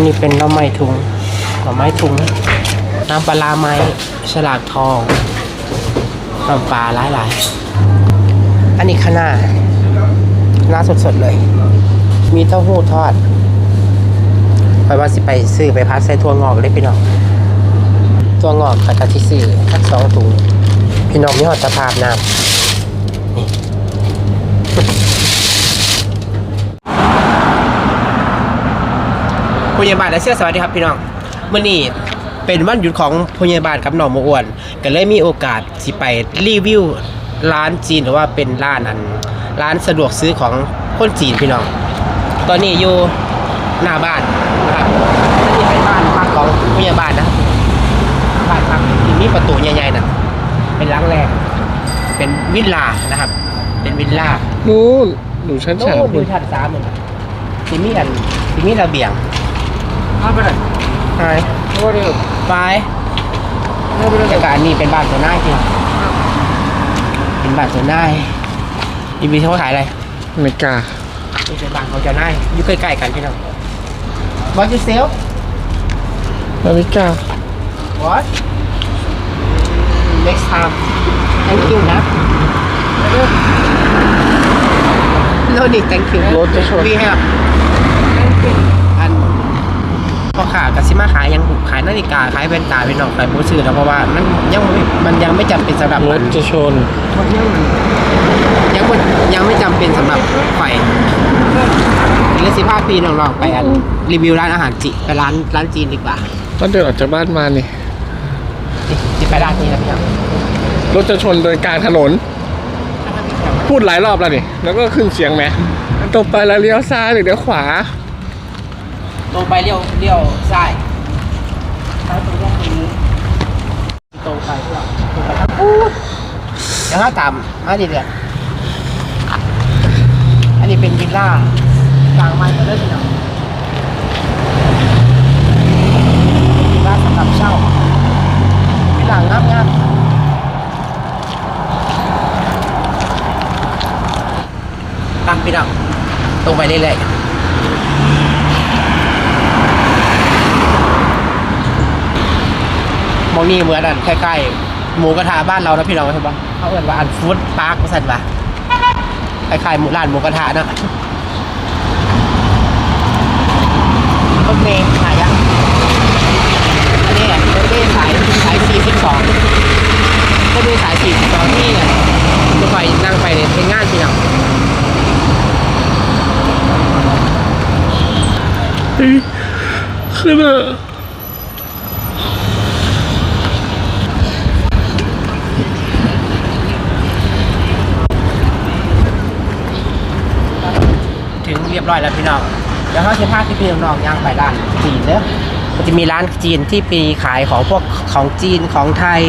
นนี้เป็นหน้ำไม้ถุงหน่อไม้ถุง น้ำปลาร้าไม้ฉลากทองน้ำปลาหลายหลายๆอันนี้ข้าวหน้าหน้าสดๆเลย มีเต้าหู้ทอดไปว่าสิไปซื้อไปพัดใส่ถั่วงอกเลยพี่น้องถั่วงอกกับกะทิซื้อทักสองถุงพี่น้องมีหอดสภาพน้ำ พยาบาลและเสื้อสวัสดีครับพี่น้องเมื่อนี้เป็นวันหยุดของพยาบาลกับน้องหมอ้วนก็เลยมีโอกาสสิไปรีวิวร้านจีนหรือว่าเป็นร้านอันร้านสะดวกซื้อของคนจีนพี่น้อง ตอนนี้อยู่หน้าบ้านนะครับนี่เป็นบ้านพักของพยาบาลนะครับบ้านพักที่มีประตูใหญ่ๆนะเป็นหลังแรก เป็นวิลล่านะครับ เป็นวิลล่านู่นหนูชั้นโน้สามดูชั้นสามเลยนะสิมีอันสิมีระเบียง เอาไปเลยใช่เอาไปเลยไปบรรยากาศนี่เป็นบ้านตัวหน้ายจริงเป็นบ้านตัวหน้ายอีวีเขาขายอะไรอเมริกานี่เป็นบ้านของเจ้านายอยู่ใกล้ๆกันพี่น้อง What you sell อเมริกา What Next time Thank you นะ No need thank you รถจะชน We have อัน พอขากสิมาขายยังขายนาฬิกาขายแว่นตาพี่น้องขายโบซื้อแล้วเพราะว่ามันยังไม่มันยังไม่จำเป็นสำหรับรมัถนจะชน ยังบ่ยังไม่จำเป็นสำหรับไฟเลสิภาปีน้องๆไปอันรีวิวร้านอาหารจีไปร้านร้านจีนดีกว่าตอนเดินออกจากบ้านมานี่จิไปร้านนี้นะพี่น้องรถจะชนโดยกลางถนน พูดหลายรอบแล้วนี่ แล้วก็ขึ้นเสียงไหมตรงไปแล้วเลี้ยวซ้ายหรือเลี้ยวขวา ตรงไปเลี้ยวเลี้ยวซ้ายซ้ายตรงตรงนี้ตรงไปพี่น้องตรงไปทั้งปูดยังห้าต่ำห้าดีเดือนอันนี้เป็นวิลล่ากลางไม้ก็ได้พี่น้องวิลล่าสำหรับเช่าวิลล่างามงามๆตั้งพี่น้องตรงไปเรื่อยๆ องนี่เหมือนอันใกล้ๆหมูกระทะบ้านเรานะพี่น้องใช่ปะเขาเอ่นว่าอันฟู้ดพาร์คสั่นปะคล้ายๆหมูร้านหมูกระทะเนอะรถเมล์ขายยังอันนี้อะรถเมล์สายสาย 42รถเมล์สาย 42ที่เนี่ยจะไปนั่งไปเนี่ยเป็นงานพี่น้องขึ้นมาถึง เรียบร้อยแล้วพี่น้องเดี๋ยวเขาจะพาพี่พี่น้องๆย่างไปร้านจีนเด้อมันจะมีร้านจีนที่ปีขายของพวกของจีนของไทย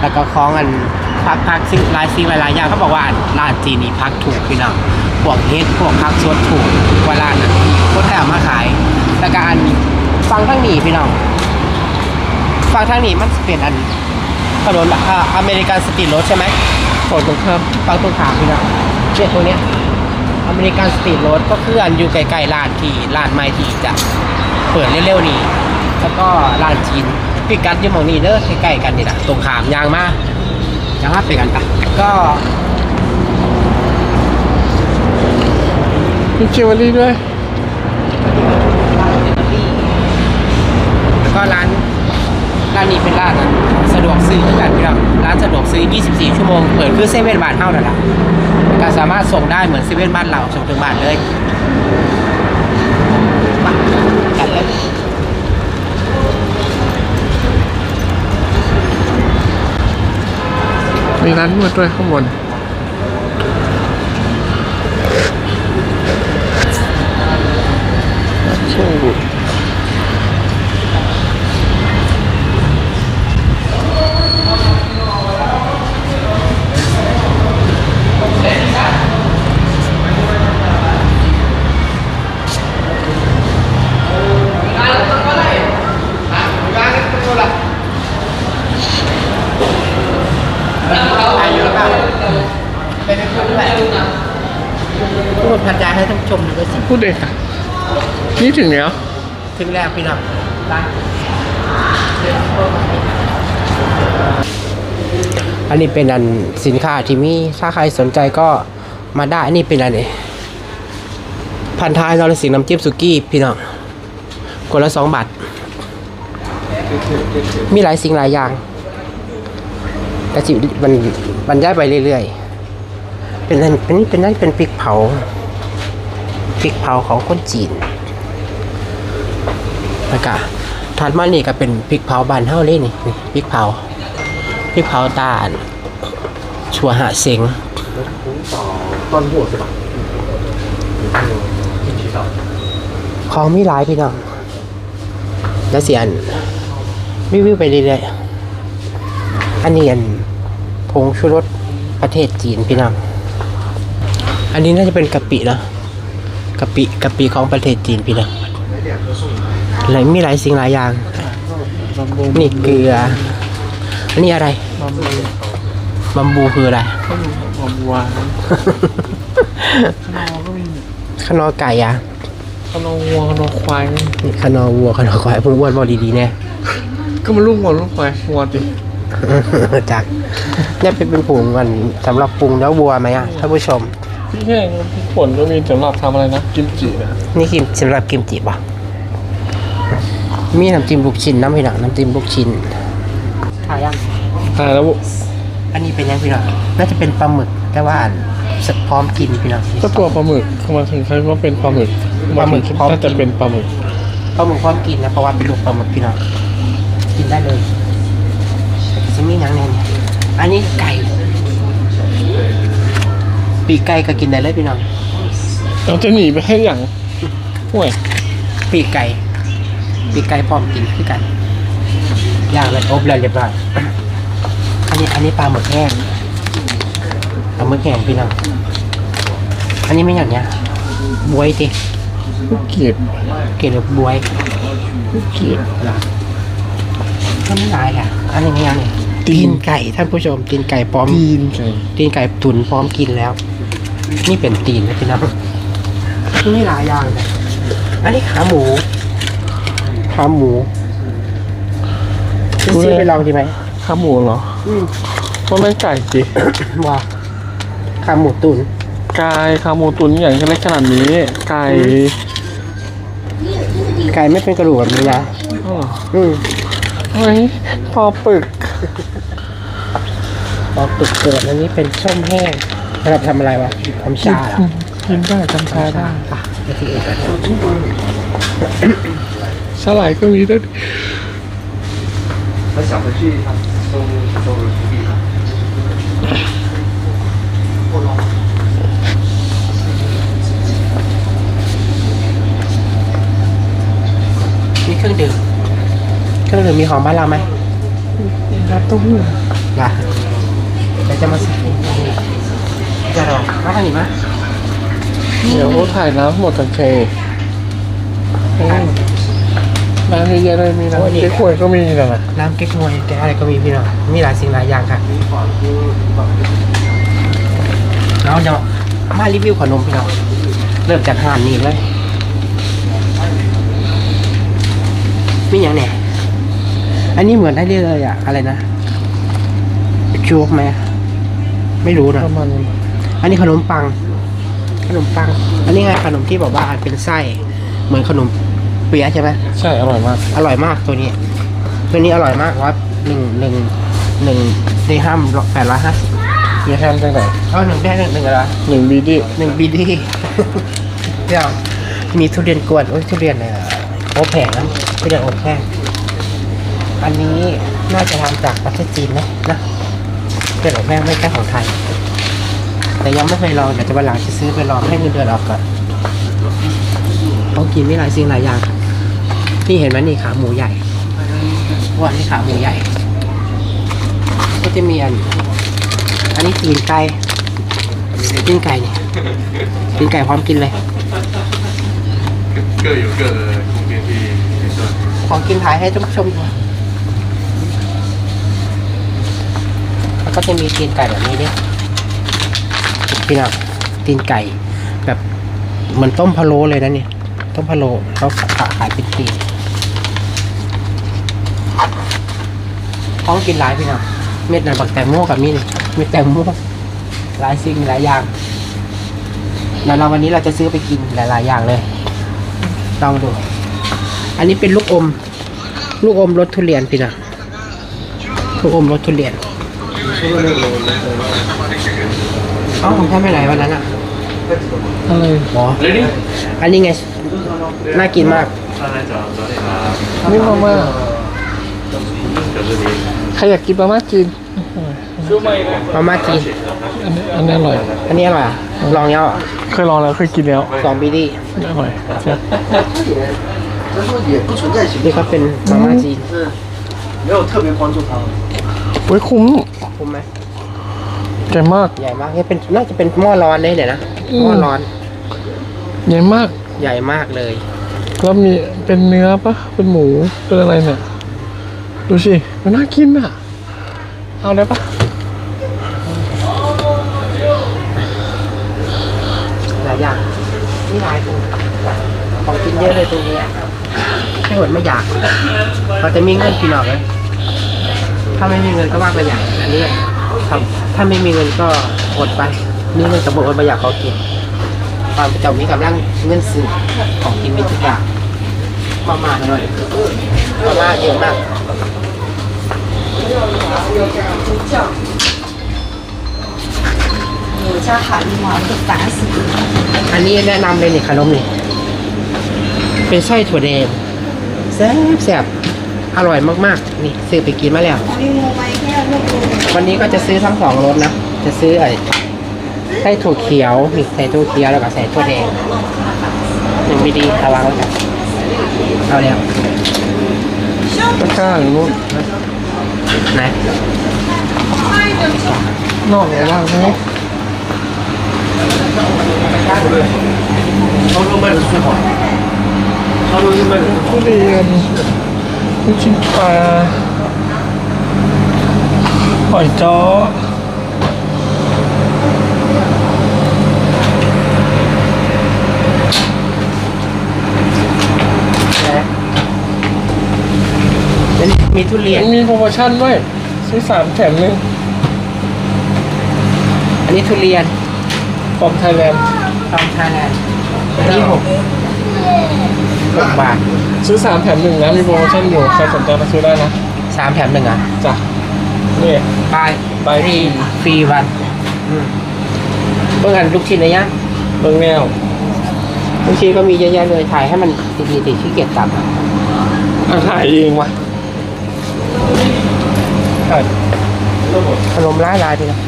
แล้วก็ของอันพักพักซึ่งหลายสิ่งหลายๆอย่างเขาบอกว่าร้านจีนนี่พักถูกพี่น้องพวกเฮ็ดพวกพักสดถูกกว่าร้านนั้นคนแถมมาขายแล้วก็อันฟังทั้งนี้พี่น้องฟังทั้งนี้มันเป็นอันถนนอ่าอเมริกันสตรีทรถใช่ไหมฝั่งตรงข้ามฝั่งตรงข้ามพี่น้องเนี่ยตรงเนี้ย อเมริกันสตรีทโรดก็คืออันอยู่ใกล้ๆร้านที่ร้านใหม่ที่จะเปิดเร็วๆนี้ แล้วก็ร้านจีนพิกัดอยู่หมองนี้เด้อใกล้ๆกันนี่นะตรงขามยางมากยางมากไปกันปะก็มีเจวลรี่ด้วยแล้วก็ร้านร้านนี้เป็นร้านอันสะดวกซื้อเหมือนกันพี่น้องร้านสะดวกซื้อ 24 ชั่วโมง เปิดคือเซเว่นบาทเท่านั่นแหละ ก็สามารถส่งได้เหมือนเซเว่นบ้านเราส่งถึงบ้านเลยมากันเลยมีร้านนวดด้วยข้างบนช่วงบุตร อายุเท่าเป็นคนแบบพูดพันจาให้ท่านผู้ช มดูด้วยสิพูดเองอะนี่ถึงแล้วถึงแล้วพี่น้องร้านอันนี้เป็นอันสินค้าที่มีถ้าใครสนใจก็มาได้อันนี้เป็นอะไรพันท้ายนรสิงห์น้ำจิ้มสุกี้พี่น้องคนละสองบาทมีหลายสิ่งหลายอย่างแต่จิมันบรรยายไปเรื่อยๆ เป็นอันเป็นนี่เป็นนั่นเป็นพริกเผา พริกเผาของคนจีนแล้วก็ถัดมานี่ก็เป็นพริกเผาบานเฮาเลยนี่นี่พริกเผาพริกเผาตาลชัวหาเซ็งต้นหัวใช่ปะของมีหลายพี่น้องแล้วเสียอันรีวิวไปเรื่อยๆอันนี้อันผงชูรสประเทศจีนพี่น้อง อันนี้น่าจะเป็นกะปินะ กะปิกะปิของประเทศจีนพี่น้องหลายมีหลายสิ่งหลายอย่างบำรุงนี่เกลืออันนี้อะไรบำรุงบัมบูคืออะไรบำวานขนอก็มีขนอไก่อะขนอวัวขนอควายนี่ขนอวัวขนอควายพูดอ้วนบอกดีๆแน่ก็มันลูกวัวลูกควายวัวติจากเนี่ยเป็นเป็นผงมันสำหรับปรุงแล้ววัวไหมอะท่านผู้ชม พี่แห้งพี่ผลก็มีสำหรับทำอะไรนะกิมจินะนี่คือสำหรับกิมจิป่ะมีน้ำจิ้มลูกชิ้นน้ำพี่หนังน้ำจิ้มลูกชิ้นถ่ายยังอ่าแล้วอันนี้เป็นยังพี่หนังน่าจะเป็นปลาหมึกแต่ว่าอันพร้อมกินพี่หนังก็ตัวปลาหมึกเข้ามาถึงใครว่าเป็นปลาหมึกปลาหมึกพร้อมน่าจะเป็นปลาหมึกปลาหมึกพร้อมกินนะเพราะว่าเป็นลูกปลาหมึกพี่หนังกินได้เลยจะมีหนังแน่เนี่ยอันนี้ไก่ ปีกไก่ก็กินได้เลยพี่หนังเราจะหนีไปให้อย่างห่วยปีกไก่ปีกไก่พร้อมกินคือกันย่างแล้วอบแล้วเรียบร้อยอันนี้อันนี้ปลาหมึกแห้งปลาหมึกแห้งพี่น้องอันนี้ไม่อย่างเนี้ยบวยติลูกเกียบเกลือบวยลูกเกียบเหรอก็ไม่ร้ายค่ะอันนี้ไม่อย่างนี้ตีตีนนไก่ท่านผู้ชมตีนไก่พร้อมตีนไก่ตีนไก่ตุ๋นพร้อมกินแล้ว นี่เป็นตีนนะพี่น้องนี่หลายอย่างเลยอันนี้ขาหมู ขาหมูจะซื้อไปลองดีไหมข้าวหมูเหรออืมว่าไม่ไก่จิว่าขาหมูตุ๋นไก่ข้าวหมูตุ๋นอย่างเล็กขนาดนี้ ไก่ ไก่ไม่เป็นกระดูกแบบนี้นะอ้าวเหรออืมเฮ้ยพอปึกพอตุกเกิดอันนี้เป็นส้มแห้ง สำหรับทำอะไรวะทำชาเหรอ กินได้จำชาได้ อ่ะไปที่อื่นกัน สลายก็มีด้วย 他想着去收收入币。 มีเครื่องดื่มเครื่องดื่มมีของบ้านเราไหม น้ำเต้าหู้ ล่ะเดี๋ยวจะมาใส่จ ะลองมาทางนี้มั้ยเดี๋ยวถ่ายน้ำหมดกันเคเฮ้ยน้ำเยอะแยะเลยมีน้ำเก๊กฮวยก็มีนะนะน้ำเก๊กฮวยแกอะไรก็มีพี่น้องมีหลายสิ่งหลายอย่างค่ะเราจะมารีวิวขนมพี่น้องเริ่มจากห่านนี้เลยมีอย่างเนี่ยอันนี้เหมือนได้เลยอะอะไรนะจูกไหมไม่รู้นะประมาณนี้ อันนี้ขนมปัง ขนมปัง อันนี้ไงขนมที่บอกว่าเป็นไส้ เหมือนขนมเปี๊ยะใช่ไหมใช่ อร่อยมาก อร่อยมากตัวนี้ ตัวนี้อร่อยมากว่าหนึ่งหนึ่งหนึ่งได้ห้ามแปดร้อยห้าสิบมีแฮมจังไหนเอาหนึ่งได้หนึ่งหนึ่งอะไรวะหนึ่งบีดี้หนึ่งบีดีเดี๋ยวมีทุเรียนกวนโอ้ยทุเรียนเนี่ยโอแพงนะทุเรียนอบแห้งอันนี้น่าจะทำจากประเทศจีนนะนะทุเรียนอบแห้งไม่ใช่ของไทย แต่ยังไม่เคยลองเดี๋ยวจะวันหลังจะซื้อไปลองให้เงินเดือนออกก่อนเขากินไม่หลายสิ่งหลายอย่างนี่เห็นไหมนี่ขาหมูใหญ่วันนี้ขาหมูใหญ่ ก็จะมีอัน อันนี้ตีนไก่ตีนไก่นี่ยตีนไก่พร้อมกินเลยเกอยู่เกอคงเกขอกินถ่ายให้ทุกผู้ชมแล้วก็จะมีกินไก่แบบนี้ด้วย พี่น้องตีนไก่ แบบเหมือนต้มพะโล้เลยนะเนี่ยต้มพะโล้เขาขายเป็นปีของกินหลายพี่น้องเม็ดนั่นบักแตงโมกับมีนเม็ดแตงโมหลายสิ่งหลายอย่างแล้วเราวันนี้เราจะซื้อไปกินหลาย ๆ อย่างเลยลองดู อันนี้เป็นลูกอม ลูกอมรสทุเรียนพี่น้องลูกอมรสทุเรียน เอ้าผมทำไม่ไหนวันนั้นอ่ะ อะไร อ๋ออันนี้ไง น่ากินมาก นี่มาม่าใครอยากกินมาม่าจีน มาม่าจีน อันนี้อันนี้อร่อย อันนี้อร่อยอะลองเยาอ่ะ เคยลองแล้วเคยกินแล้ว ลองบีดี้ อันนี้อร่อยแซ่บ 他说也不存在形 นี่ก็เป็นมาม่าจีน 是没有特别关注他们。 โอ้ยคุ้ม คุ้มไหม ใหญ่มาก ใหญ่มากนี่เป็นน่าจะเป็นหม้อร้อนเลยเนี่ยนะอืม หม้อร้อนใหญ่มาก ใหญ่มากเลย แล้วมีเป็นเนื้อปะเป็นหมูเป็นอะไรเนี่ย ดูสิมันน่ากินอะ เอาได้ปะหลายอย่างนี่หลายตัวของกินเยอะเลยตรงนี้อะไม่หดไม่อยากเราจะมีเงินกินหรอกเลยถ้าไม่มีเงินก็ว่าไปอย่างอันนี้ครับ ถ้าไม่มีเงินก็อดไปมีเงินสมบูรณ์ไม่อยากเขากินความเจ้ามีกำลังเงินสื่อของกินมีทุกอย่างมามาหน่อยมามาเยอะมากอันนี้แนะนำเลยนี่ขนมนี่ เป็นไส้ถั่วแดงแซ่บแซ่บอร่อยมากๆ นี่ซื้อไปกินมาแล้ว วันนี้ก็จะซื้อทั้งสองรถนะ จะซื้อไอ้ใส้ถั่วเขียวมีใส่ถั่วเขียวแล้วก็ใส่ถั่วแดงยังไม่ดีระวังไว้กันเอาแล้วข้างๆนู้นนะนอกเหนือล่างไหมเขาลงมาดูสุดเขาลงมาดูทุเรียนลูกชิ้นปลา อยจ้อนะแล้วมีทุเรียน มีโปรโมชั่นด้วย ซื้อสามแถมหนึ่งอันนี้ทุเรียน from Thailand ตองไทยแลนด์อันนี้หกหกบาท ซื้อสามแถมหนึ่งนะ มีโปรโมชั่นอยู่ ใครสนใจมาซื้อได้นะสามแถมหนึ่งอะ จ้ะ นี่บายบายฟรีฟรีวันอืมเมื่อกันลูกชิ้นอะไรยังเบิ่งแนวลูกชิ้นก็มีเยอะแยะเลยถ่ายให้มันดีๆติขี้เกียจตัดอะถ่ายเองวะถ่ายขนมร้ายลายดีนะ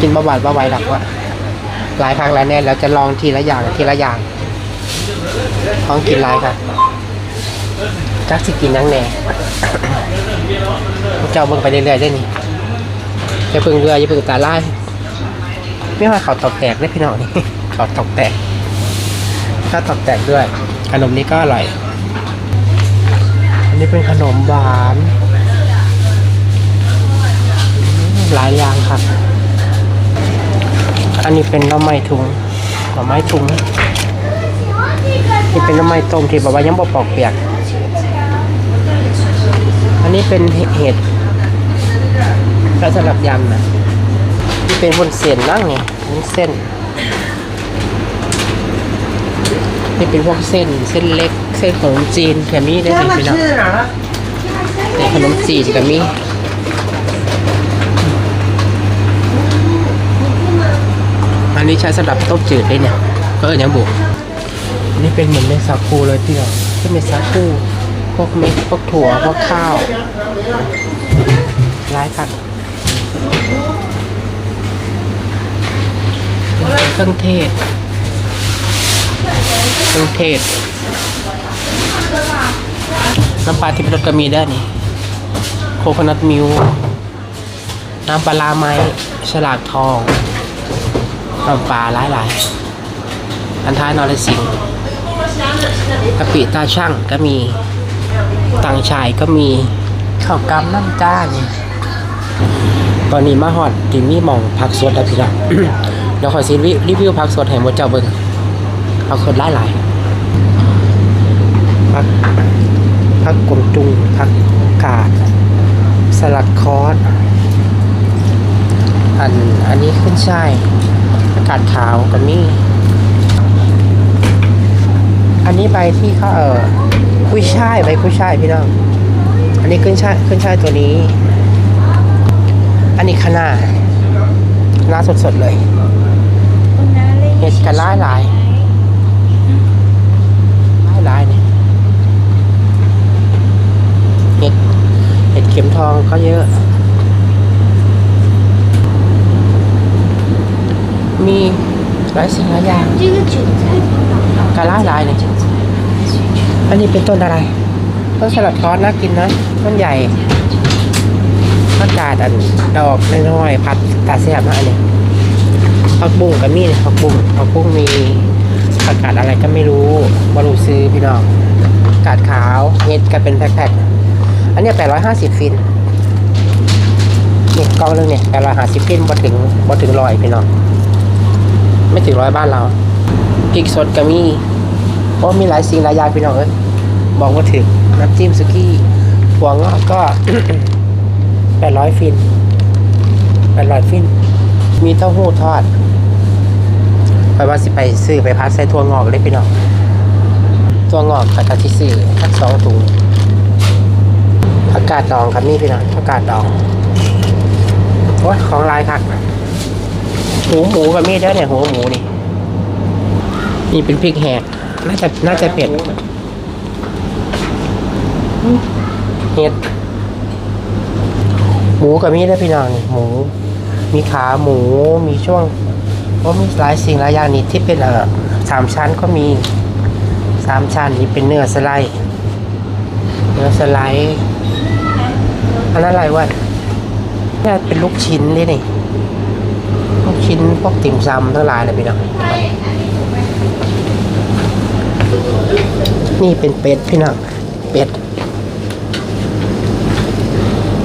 กินบะหวานบะไหวหลักว่าหลายครั้งแล้วเนี่ยเราจะลองทีละอย่างทีละอย่างต้องกินหลายค่ะจักสิกินนังแหน่ เจ้าเบิ่งไปเรื่อยๆได้นี่อย่าเพิ่งเรืออย่าเพิ่งตาล่าไม่ว่าเขาตอกแตกได้พี่น้องนี่เขาตอกแตกถ้าตอกแตกด้วยขนมนี้ก็อร่อย อันนี้เป็นขนมหวานหลายอย่างครับ อันนี้เป็นหน้ำไม้ถุงหน่อไม้ถุงนี่เป็นหน้ำไม้ต้มที่แบบว่ายังบ่ปอกเปียกอั นนี้เป็นเห็ดก็สำหรับยำนะนี่เป็นบนเส้นนั่งไงวุ้นเส้น นี่เป็นพวกเส้น เส้นเล็ก เส้นขนมจีนแกมีได้ไหมพี่น้องนี่ขนมจีนแกมีอันนี้ใช้สำหรับต้มจืดได้เนี่ย ก็เออยังบุกอันนี้เป็นเหมือนเม็ดสาคูเลยที่เราที่เม็ดสาคูพ วกเม็ดพวกถั่วพวกข้าวร้ายกันเครื่องเทศเครื่องเทศน้ำปลาที่เป็นรสก็มีได้นี่โคโคนัทมิลค์น้ำปลาไม้ฉลากทองน้ำปลาหลายหลายอันท้ายนอรสิงกะปิตาช่างก็มี ต่างชายก็มีข้าวกำนั่ำจ้าเนี่ยตอนนี้มาหอดทีมี่มองพักสดแล้วพี่น้องเดี๋ยวขอซีรีวิวพักสดให้หมดเจ้าเบิ่งเอาคนหลายหลายพักพักกลมจุงพักกาด สลัดคอสอันอันนี้ขึ้นช่ายอากาศขาวกับมี่อันนี้ใบที่เขาเออ กุ้ยช่ายใบกุ้ยช่ายพี่น้อง อันนี้ขึ้นช่ายกุ้นช่ายตัวนี้ อันนี้ขนาคณาสดๆเลยเห็ดกันหลาหลายหลายหลายเนี่ยเห็ดเห็ดเข็มทองก็เยอะ มีหลายสิ่งหลายอย่างกะหลายหลายเนี่ย อันนี้เป็นต้นอะไร ต้นสลัดคอสน่ากินนะต้นใหญ่ผักกาดอันดอกน้อยๆพัดตาแซ่บนะอันนี้ผักบุ้งก็มีผักบุ้งผักบุ้งมีผักกาดอะไรก็ไม่รู้บรูซื้อพี่น้องกาดขาวเห็ดก็เป็นแพ็คๆอันนี้แปดร้อยห้าสิบฟินนี่กล่องนึงเนี่ยแปดร้อยห้าสิบฟินบ่ถึงบ่ถึงร้อยพี่น้องไม่ถึงร้อยบ้านเราพริกสดก็มี เพราะมีหลายสิ่งหลายอย่างพี่น้องเอ้ยบอกว่าถึงน้ำจิ้มสุกี้ถั่วงอกก็แปดร้อยฟินแปดร้อยฟิน มีเต้าหู้ทอดไปว่าสิไปซื้อไปพัดใส่ถั่วงอกเลยพี่น้องถั่วงอกกับกะทิซื้อทักสองถุงผักกาดดองครับนี่พี่น้องผักกาดดองโอ้ยของลายคักหูหมูกับมีเด้อเนี่ยหูหมูนี่ นี่เป็นพริกแห้ง น่าจะน่าจะเป็ดเห็ด หมูกับมีเด้พี่น้องนี่หมู มีขาหมูมีช่วงก็มีหลายสิ่งหลายอย่างนี่ที่เป็นเอ่อสามชั้นก็มีสามชั้นนี่เป็นเนื้อสไลด์เนื้อสไลด์อันนั้นอะไรวะนี่เป็นลูกชิ้นนี่นี่ลูกชิ้นพวกติ่มซำทั้งหลายเลยพี่น้อง นี่เป็นเป็ดพี่น้องเป็ด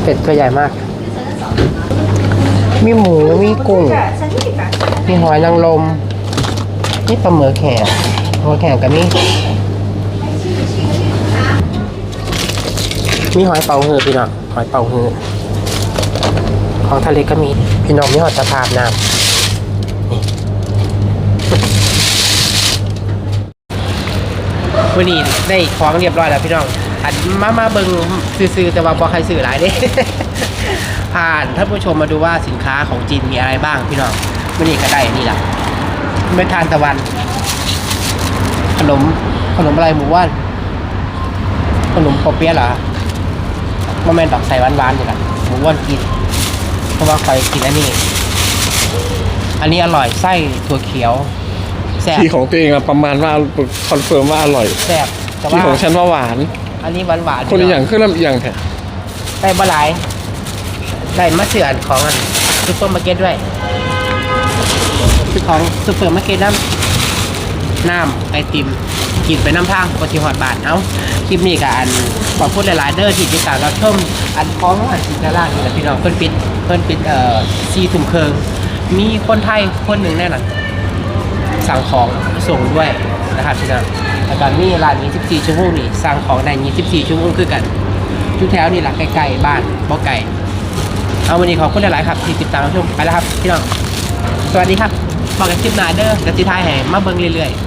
เป็ดตัวใหญ่มาก มีหมูมีกุ้ง มีหอยนางรมมีปลาหมึกแห้งปลาหมึกแห้งกับมีมีหอยเป่าฮือพี่น้องหอยเป่าฮือของทะเลก็มีพี่น้องมีหอยสะพานน้ำ วันนี้ได้ของเรียบร้อยแล้วพี่น้องอันมามาเบิงซื้อๆแต่ว่าบอใครซื้อหลายเด้ผ่านท่านผู้ชมมาดูว่าสินค้าของจีนมีอะไรบ้างพี่น้องวันนี้ก็ได้นี่แหละเม็ดทานตะวัน ขนมขนมอะไรหมูว่านขนมปอเปี๊ยะเหรอมาแมนดอกใส่หวานๆนี่แหละหมูว่านกิน เพราะว่าใครกินอันนี้ อันนี้อร่อยไส้ถั่วเขียว ซ่บที่ของตัวเองอะประมาณว่าคอนเฟิร์มว่าอร่อยแซ่บแต่ที่ว่าของฉันว่าหวาน อันนี้หวานหวานๆคนละอย่างเครื่องลำอย่างแท้ได้บะหลายได้มาเสืออันของอันซุปเปอร์มาร์เก็ตด้วยของซุปเปอร์มาร์เก็ตน้ำน้ำไอติมกินไปน้ำทางปฏิหอดบาทเอ้าคลิปนี้กับอันขอพูดหลายๆเด้อที่ติดตามรับชมอันของอันสินค้าล่างนี่แหละพี่น้องเพิ่นปิดเพิ่นปิดเอ่อซีถุงเคิงมีคนไทยคนหนึ่งแน่นอน สั่งของส่งด้วยนะครับพี่น้องแล้วก็มีร้านนี้14ชั่วโมงนี่สั่งของได้24ชั่วโมงคือกันทุกแถวนี่หละใกล้ๆบ้านบ่ไกลเอาวันนี้ขอบคุณหลายๆครับที่ติดตามรับชมไปแล้วครับพี่น้อง สวัสดีครับบอกกันคลิปหน้าเด้อกระติทายแห่มาเบิ่งเรื่อยๆ